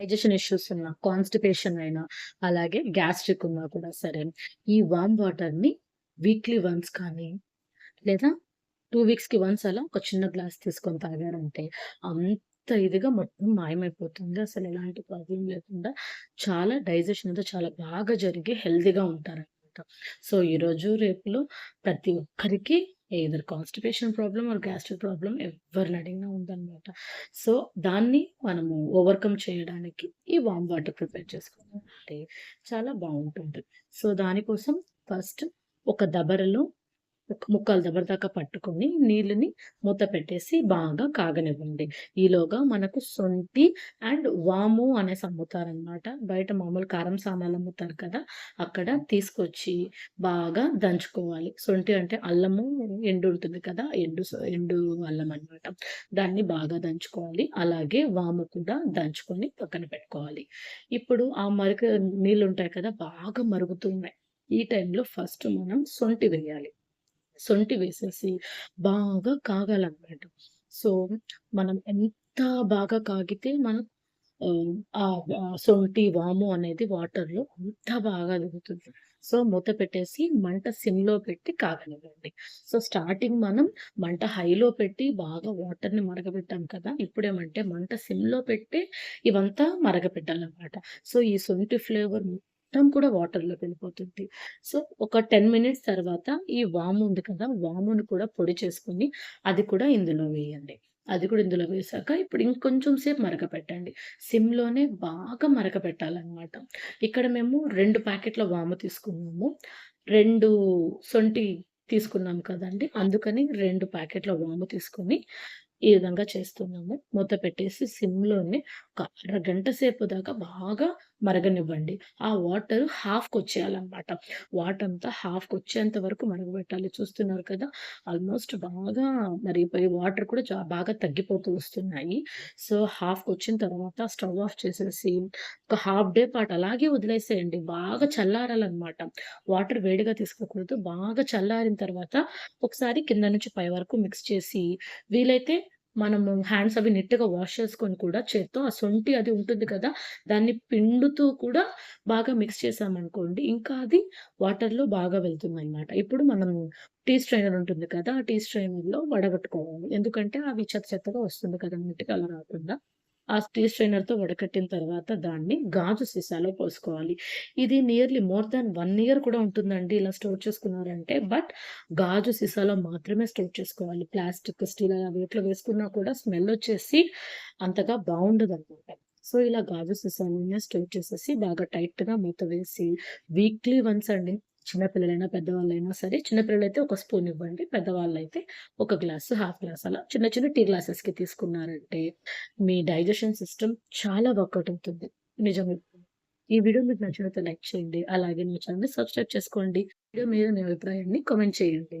Digestion issues ఉన్నా, constipation అయినా, అలాగే గ్యాస్ట్రిక్ ఉన్నా కూడా సరే, ఈ వామ్ వాటర్‌ని వీక్లీ వన్స్ కానీ, లేదా టూ వీక్స్‌కి వన్స్ అలా ఒక చిన్న గ్లాస్ తీసుకొని తాగారంటే, అంత ఇదిగా మొత్తం మాయమైపోతుంది. అసలు ఎలాంటి ప్రాబ్లమ్ లేకుండా చాలా డైజెషన్ అంతా చాలా బాగా జరిగి హెల్తీగా ఉంటారనమాట. సో, ఈరోజు రేపులో ప్రతి ఒక్కరికి either constipation problem or gastric problem ఎవరిని అడిగినా ఉందనమాట. సో, దాన్ని మనము ఓవర్‌కమ్ చేయడానికి ఈ వామ్ వాటర్ ప్రిపేర్ చేసుకున్నామంటే చాలా బాగుంటుంది సో, దానికోసం ఫస్ట్ ఒక దబరలో ముక్కలు దబర దాకా పట్టుకొని నీళ్ళని మూత పెట్టేసి బాగా కాగనివ్వండి. ఈలోగా మనకు సొంటి అండ్ వాము అనేసి అమ్ముతారనమాట. బయట మామూలు కారం సామాన్లు అమ్ముతారు కదా! అక్కడ తీసుకొచ్చి బాగా దంచుకోవాలి. సొంటి అంటే అల్లము ఎండు ఉంటుంది కదా! ఎండు ఎండు అల్లం అనమాట. దాన్ని బాగా దంచుకోవాలి. అలాగే వాము కూడా దంచుకొని పక్కన పెట్టుకోవాలి. ఇప్పుడు ఆ మరుక నీళ్ళు ఉంటాయి కదా! బాగా మరుగుతున్నాయి. ఈ టైంలో ఫస్ట్ మనం సొంటి వేయాలి. సొంటి వేసేసి బాగా కాగాలన్నమాట సో, మనం ఎంత బాగా కాగితే మనం ఆ సొంటి వాము అనేది వాటర్‌లో అంత బాగా దిగుతుంది. సో, మూత పెట్టేసి మంట సిమ్‌లో పెట్టి కాగనివ్వండి. సో, స్టార్టింగ్ మనం మంట హైలో పెట్టి బాగా వాటర్‌ని మరగబెట్టాం కదా! ఇప్పుడేమంటే మంట సిమ్‌లో పెట్టి ఇవంతా మరగపెట్టాలనమాట. సో, ఈ సొంటి ఫ్లేవర్ మొత్తం కూడా వాటర్‌లోకి వెళ్ళిపోతుంది. సో, ఒక 10 మినిట్స్ తర్వాత ఈ వాము ఉంది కదా! వాముని కూడా పొడి చేసుకుని అది కూడా ఇందులో వేయండి. అది కూడా ఇందులో వేసాక ఇప్పుడు ఇంకొంచెం సేపు మరగపెట్టండి. సిమ్‌లోనే బాగా మరకపెట్టాలన్నమాట ఇక్కడ మేము రెండు ప్యాకెట్ల వాము తీసుకున్నాము. రెండు సొంటి తీసుకున్నాం కదండీ! అందుకని రెండు ప్యాకెట్ల వాము తీసుకొని ఈ విధంగా చేస్తున్నాము. మూత పెట్టేసి సిమ్‌లోనే ఒక అరగంట సేపు దాకా బాగా మరగనివ్వండి. ఆ వాటర్ హాఫ్కి వచ్చేయాలన్నమాట వాటర్ అంతా హాఫ్‌కొచ్చేంత వరకు మరగబెట్టాలి. చూస్తున్నారు కదా! ఆల్మోస్ట్ బాగా మరిగిపోయి వాటర్ కూడా బాగా తగ్గిపోతూ వస్తున్నాయి. సో, హాఫ్కి వచ్చిన తర్వాత స్టవ్ ఆఫ్ చేసేసి ఒక హాఫ్ డే పాటు అలాగే వదిలేసేయండి. బాగా చల్లారాలన్నమాట వాటర్ వేడిగా తీసుకోకూడదు. బాగా చల్లారిన తర్వాత ఒకసారి కింద నుంచి పై వరకు మిక్స్ చేసి వీలైతే మనము హ్యాండ్స్ అవి నీట్‌గా వాష్ చేసుకొని కూడా చేత్తో ఆ సొంటి అది ఉంటుంది కదా! దాన్ని పిండుతూ కూడా బాగా మిక్స్ చేసామనుకోండి ఇంకా అది వాటర్‌లో బాగా వెళ్తుందనమాట. ఇప్పుడు మనం టీ స్ట్రైనర్ ఉంటుంది కదా! ఆ టీ స్ట్రైనర్‌లో వడగట్టుకోవాలి. ఎందుకంటే అవి చెత్త చెత్తగా వస్తుంది కదా! నీట్‌గా అలా రాకుండా. ఆ స్టీల్ స్ట్రైనర్‌తో వడకట్టిన తర్వాత దాన్ని గాజు సీసాలో పోసుకోవాలి. ఇది nearly more than one year కూడా ఉంటుందండి ఇలా స్టోర్ చేసుకున్నారంటే. బట్ గాజు సీసాలో మాత్రమే స్టోర్ చేసుకోవాలి. ప్లాస్టిక్, స్టీల్ అలా వేటిలో వేసుకున్నా కూడా స్మెల్ వచ్చేసి అంతగా బావుండదనమాట. సో, ఇలా గాజు సీసాలోనే స్టోర్ చేసేసి బాగా టైట్‌గా మూత వేసి వీక్లీ వన్స్ అండి. చిన్నపిల్లలైనా పెద్దవాళ్ళైనా సరే చిన్నపిల్లలైతే ఒక స్పూన్ ఇవ్వండి. పెద్దవాళ్ళైతే ఒక గ్లాసు, హాఫ్ గ్లాస్ అలా చిన్న చిన్న టీ గ్లాసెస్‌కి తీసుకున్నారంటే మీ డైజెషన్ సిస్టమ్ చాలా వర్కౌట్ అవుతుంది. నిజం ఈ వీడియో మీకు నచ్చినట్లయితే లైక్ చేయండి. అలాగే మీ ఛానల్ సబ్స్క్రైబ్ చేసుకోండి. వీడియో మీద మీ అభిప్రాయాన్ని కామెంట్ చేయండి.